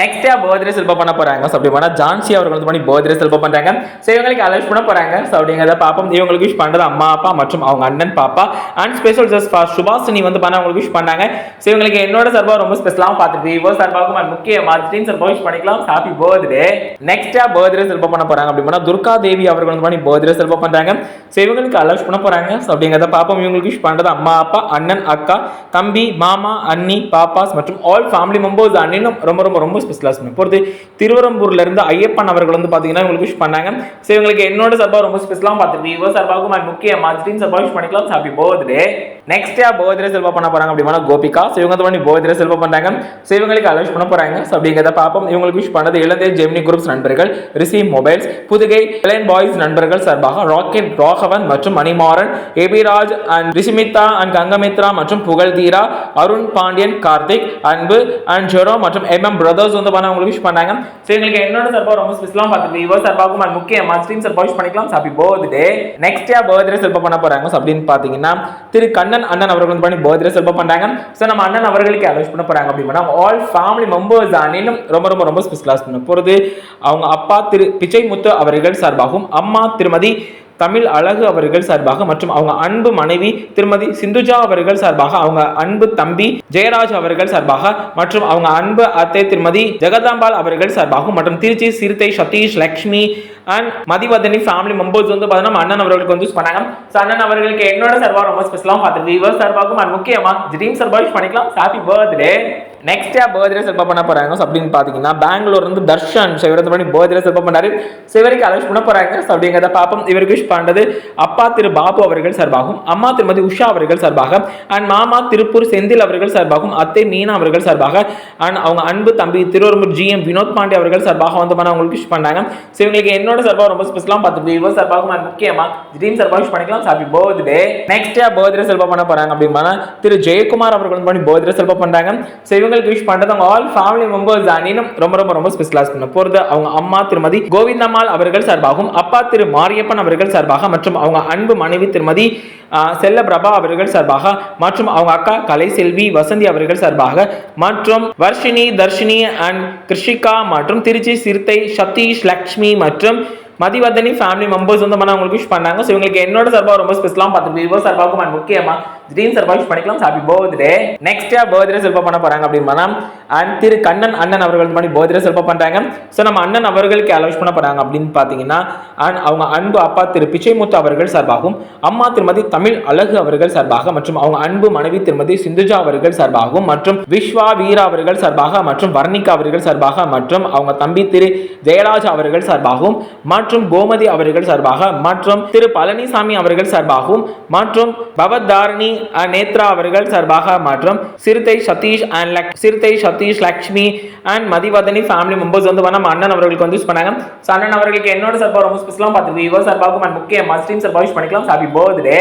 Next birthday செல்ப பண்ண போறாங்க. ஸோ அப்படி போனால் ஜான்சி அவர்கள் வந்து பண்ணி பர்த்டே செல்ப பண்ணுறாங்க ஸோ இவங்களுக்கு அலௌஸ் பண்ண போறாங்க. ஸோ அப்படிங்கிறத பாப்போம் இவங்களுக்கு விஷ் பண்ணுறது அம்மா அப்பா மற்றும் அவங்க அண்ணன் பாப்பா. And special just for Subhashini வந்து பண்ண அவங்களுக்கு விஷ் பண்ணாங்க. ஸோ இவங்களுக்கு என்னோட சர்வா ரொம்ப ஸ்பெஷலாகவும் பார்த்துட்டு இவ்வளோ சார்பாகவும் முக்கிய மார்டின் சார்பாக விஷ் பண்ணிக்கலாம். ஹாப்பி பர்த்டே நெக்ஸ்ட் பர்த்டே செல்ப பண்ண போறாங்க. அப்படி போனால் துர்கா தேவி அவர்கள் வந்து பண்ணி பர்த்டே செல்ப பண்ணுறாங்க ஸோ இவங்களுக்கு அலௌஸ் பண்ண போறாங்க. ஸோ அப்படிங்கிறத பாப்போம் இவங்களுக்கு விஷ் பண்ணுறது அம்மா அப்பா அண்ணன் அக்கா தம்பி மாமா அண்ணி பாப்பாஸ் மற்றும் ஆல் ஃபேமிலி மெம்பர்ஸ் அண்ணினும் ரொம்ப ரொம்ப ரொம்ப ஸ்பெஷலாக சொன்னேன் பொறுத்து திருவரம்பூர்ல ஐயப்பன் அவர்கள் வந்து பார்த்தீங்கன்னா உங்களுக்கு விஷ் பண்ணாங்க. ஸோ இவங்களுக்கு என்னோட சார்பாக ரொம்ப ஸ்பெஷலாக பார்த்துருக்கு விவோ சார்பாகவும் and முக்கிய மார்டின் சார்பாக விஷ் பண்ணிக்கலாம். ஹாப்பி பர்த்டே நெக்ஸ்ட் யா பர்த்டே செல்வா பண்ண போறாங்க அப்படின்னா கோபிகா. ஸோ இவங்க வந்து பண்ணி பர்த்டே செல்வா பண்றாங்க. ஸோ இவங்களுக்கு அலோஸ் பண்ண போறாங்க. ஸோ அப்படிங்கிறத பார்ப்போம். இவங்களுக்கு விஷ் பண்ணது இளந்தே ஜெமினி குரூப்ஸ் நண்பர்கள் ரிசி மொபைல்ஸ் புதுகை இளையன் பாய்ஸ் நண்பர்கள் சார்பாக ராக்கெட் ராகவன் மற்றும் மணிமாறன் எபிராஜ் அண்ட் ரிஷிமிதா அண்ட் கங்கமித்ரா மற்றும் புகழ்தீரா அருண் பாண்டியன் கார்த்திக் அன்பு அண்ட் ஜெரோ மற்றும் எம் எம் பிரதர்ஸ் வந்து பண்ண உங்களுக்கு விஷ் பண்ணாங்க ஸோ எங்களுக்கு என்னோட சார்பாக ரொம்ப ஸ்பெஷலாக பார்த்துட்டு விவோ சார்பாகவும் and முக்கியமாக ஸ்ட்ரீம் சார்பாக விஷ் பண்ணிக்கலாம். ஹாப்பி பர்த்டே நெக்ஸ்ட் யா பர்த்டே செல்ப பண்ண போகிறாங்க ஸோ அப்படின்னு பார்த்தீங்கன்னா திரு கண்ணன் அண்ணன் அவர்கள் வந்து பண்ணி பர்த்டே செல்ப பண்ணுறாங்க ஸோ நம்ம அண்ணன் அவர்களுக்கு அலோஸ் பண்ண போகிறாங்க அப்படின்னா ஆல் ஃபேமிலி மெம்பர்ஸ் அண்ணனும் ரொம்ப ரொம்ப ரொம்ப ஸ்பெஷலாக பண்ண போகிறது அவங்க அப்பா திரு பிச்சை முத்து அவர்கள் சார்பாகவும் அம்மா திருமதி தமிழ் அழகு அவர்கள் சார்பாக மற்றும் அவங்க அன்பு மனைவி திருமதி சிந்துஜா அவர்கள் சார்பாக அவங்க அன்பு தம்பி ஜெயராஜ் அவர்கள் சார்பாக மற்றும் அவங்க அன்பு அத்தை திருமதி ஜெகதாம்பாள் அவர்கள் சார்பாகவும் மற்றும் திருச்சி சிறுத்தை Satish Lakshmi and Mathivathani family members வந்து பார்த்தீங்கன்னா அண்ணன் அவர்களுக்கு வந்து பண்ணாங்க ஸோ அண்ணன் அவர்களுக்கு என்னோட சார்பாக ரொம்ப ஸ்பெஷலாக பார்த்துட்டு விவர் சார்பாகவும் அண்ட் முக்கியமா ட்ரீம் சார்பாக பண்ணிக்கலாம். ஹாப்பி பர்த்டே நெக்ஸ்ட் பர்த்டே செல்பா பண்ண போறாங்க. அப்படின்னு பார்த்தீங்கன்னா பெங்களூர் இருந்து தர்ஷன் ஸோ பண்ணி பர்த்டே செல்பா பண்ணாரு. ஸோ இவருக்கு பண்ண போறாங்க. ஸோ அப்படிங்கிறத பார்ப்போம். இவருக்கு விஷ் பண்ணது அப்பா திரு பாபு அவர்கள் சார்பாகவும் அம்மா திருமதி உஷா அவர்கள் சார்பாக அண்ட் மாமா திருப்பூர் செந்தில் அவர்கள் சார்பாகவும் அத்தை மீனா அவர்கள் சார்பாக அண்ட் அவங்க அன்பு தம்பி திருவரம்பூர் ஜிஎம் வினோத் பாண்டே அவர்கள் சார்பாக வந்து பண்ண அவங்களுக்கு விஷ் பண்ணாங்க. ஸோ இவங்களுக்கு என்னோட சார்பாக ரொம்ப ஸ்பெஷலாக பார்த்துட்டு இவர் சார்பாகவும் முக்கியமாக முக்கியமா ட்ரீம் சார்பாக விஷ் பண்ணிக்கலாம். ஹாப்பி பர்த்டே நெக்ஸ்ட் பர்த்டே செல்பா பண்ண போறாங்க அப்படின்னா திரு ஜெயக்குமார் அவர்கள் வந்து பண்ணி பர்த்டே செல்பா பண்றாங்க. ஸோ இவங்களுக்கு விஷ் பண்றது அவங்க ஆல் ஃபேமிலி மெம்பர்ஸ் அணினும் ரொம்ப ரொம்ப ரொம்ப ஸ்பெஷலாக பண்ண போறது அவங்க அம்மா திருமதி கோவிந்தம்மாள் அவர்கள் சார்பாகவும் அப்பா திரு மாரியப்பன் அவர்கள் சார்பாக மற்றும் அவங்க அன்பு மனைவி திருமதி செல்ல பிரபா அவர்கள் சார்பாக மற்றும் அவங்க அக்கா கலை செல்வி வசந்தி அவர்கள் சார்பாக மற்றும் வர்ஷினி தர்ஷினி அண்ட் கிருஷிகா மற்றும் திருச்சி சிறுத்தை சதீஷ் லக்ஷ்மி மற்றும் மதிவதனி ஃபேமிலி மெம்பர்ஸ் வந்து அவங்களுக்கு விஷ் பண்ணாங்க. ஸோ இவங்களுக்கு என்னோட சார்பாக ரொம்ப ஸ்பெஷலாக பார்த்து விவோ சார்பாகவும் அண்ட் முக்கியமா திடீர்னு சார்பாக பண்ணிக்கலாம் ஹாப்பி பர்த்டே நெக்ஸ்ட் பர்த்டே செல்ப பண்ண போறாங்க அப்படின்னா அண்ட் திரு கண்ணன் அண்ணன் அவர்கள் பண்ணி பர்த்டே செல்ப பண்றாங்க. ஸோ நம்ம அண்ணன் அவர்களுக்கு அலோஸ் பண்ண போறாங்க அப்படின்னு பார்த்தீங்கன்னா அண்ட் அவங்க அன்பு அப்பா திரு பிச்சைமுத்து அவர்கள் சார்பாகவும் அம்மா திருமதி தமிழ் அழகு அவர்கள் சார்பாக மற்றும் அவங்க அன்பு மனைவி திருமதி சிந்துஜா அவர்கள் சார்பாகவும் மற்றும் விஸ்வா வீரா அவர்கள் சார்பாக மற்றும் வர்ணிகா அவர்கள் சார்பாக மற்றும் அவங்க தம்பி திரு ஜெயராஜ் அவர்கள் சார்பாகவும் மற்றும் கோமதி அவர்கள் சார்பாக மற்றும் திரு பழனிசாமி அவர்கள் சார்பாகவும் மற்றும் பவதாரணி நேத்ரா அவர்கள் சார்பாக மற்றும் சிறுத்தை சதீஷ் அண்ட் லக் சிறுத்தை Satish Lakshmi and Mathivathani family members வந்து நம்ம அண்ணன் அவர்களுக்கு வந்து யூஸ் பண்ணாங்க. ஸோ அண்ணன் அவர்களுக்கு என்னோட சார்பாக ரொம்ப ஸ்பெஷலாக பார்த்துருக்கு இவர் சார்பாகவும் முக்கிய மஸ்டீம் சார்பாக யூஸ் பண்ணிக்கலாம். ஹாப்பி பர்த்டே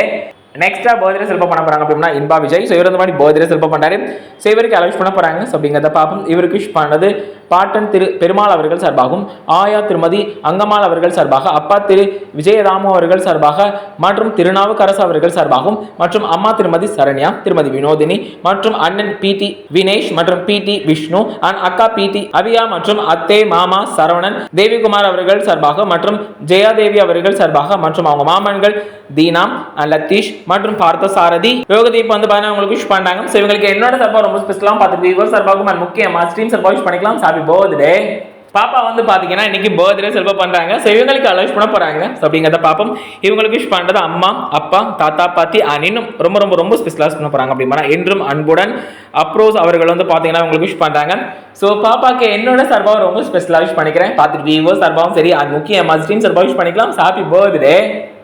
நெக்ஸ்ட்டாக பர்த்டே செல்ப பண்ண போகிறாங்க அப்படின்னா இன்பா விஜய். ஸோ இவர் இந்த மாதிரி பர்த்டே செல்ப பண்ணுறாரு ஸோ இவருக்கு அலவுஸ் பண்ண போகிறாங்க ஸோ அப்படிங்கிறத பார்ப்போம். இவருக்கு விஷ் பண்ணது பாட்டன் திரு பெருமாள் அவர்கள் சார்பாகவும் ஆயா திருமதி அங்கம்மாள் அவர்கள் சார்பாக அப்பா திரு விஜயராமு அவர்கள் சார்பாக மற்றும் திருநாவுக்கரசு அவர்கள் சார்பாகவும் மற்றும் அம்மா திருமதி சரண்யா திருமதி வினோதினி மற்றும் அண்ணன் பிடி வினேஷ் மற்றும் பிடி விஷ்ணு அண்ட் அக்கா பிடி அவியா மற்றும் அத்தே மாமா சரவணன் தேவிகுமார் அவர்கள் சார்பாக மற்றும் ஜெயாதேவி அவர்கள் சார்பாக மற்றும் அவங்க மாமன்கள் தீனா அண்ட் லத்தீஷ் மற்றும் பார்த்த சாரதி யோகதீப் வந்து பார்த்தீங்கன்னா உங்களுக்கு விஷ் பண்ணாங்க ஸோ இவங்களுக்கு என்னோட சார்பாக ரொம்ப ஸ்பெஷலாக பார்த்துட்டு விவர் சார்பாகவும் and முக்கியமாக ஸ்ட்ரீம் சார்பாக விஷ் பண்ணிக்கலாம். ஹாப்பி பர்த்டே பாப்பா வந்து பார்த்தீங்கன்னா இன்னைக்கு பர்த்டே செல்ப பண்ணுறாங்க ஸோ இவங்களுக்கு அலோஸ் பண்ண போகிறாங்க ஸோ அப்படிங்கிறத பார்ப்போம் இவங்களுக்கு விஷ் பண்ணுறது அம்மா அப்பா தாத்தா பாத்தி and இன்னும் ரொம்ப ரொம்ப ரொம்ப ஸ்பெஷலாக பண்ண போகிறாங்க அப்படின்னா என்றும் அன்புடன் அப்ரோஸ் அவர்கள் வந்து பார்த்தீங்கன்னா உங்களுக்கு விஷ் பண்ணுறாங்க ஸோ பாப்பாக்கு என்னோட சார்பாக ரொம்ப ஸ்பெஷலாக விஷ் பண்ணிக்கிறேன். பார்த்துட்டு விவோ சார்பாகவும் சரி. அது முக்கியமாக ஸ்ட்ரீம் சார்பாக விஷ் பண்ணிக்கலாம். Happy birthday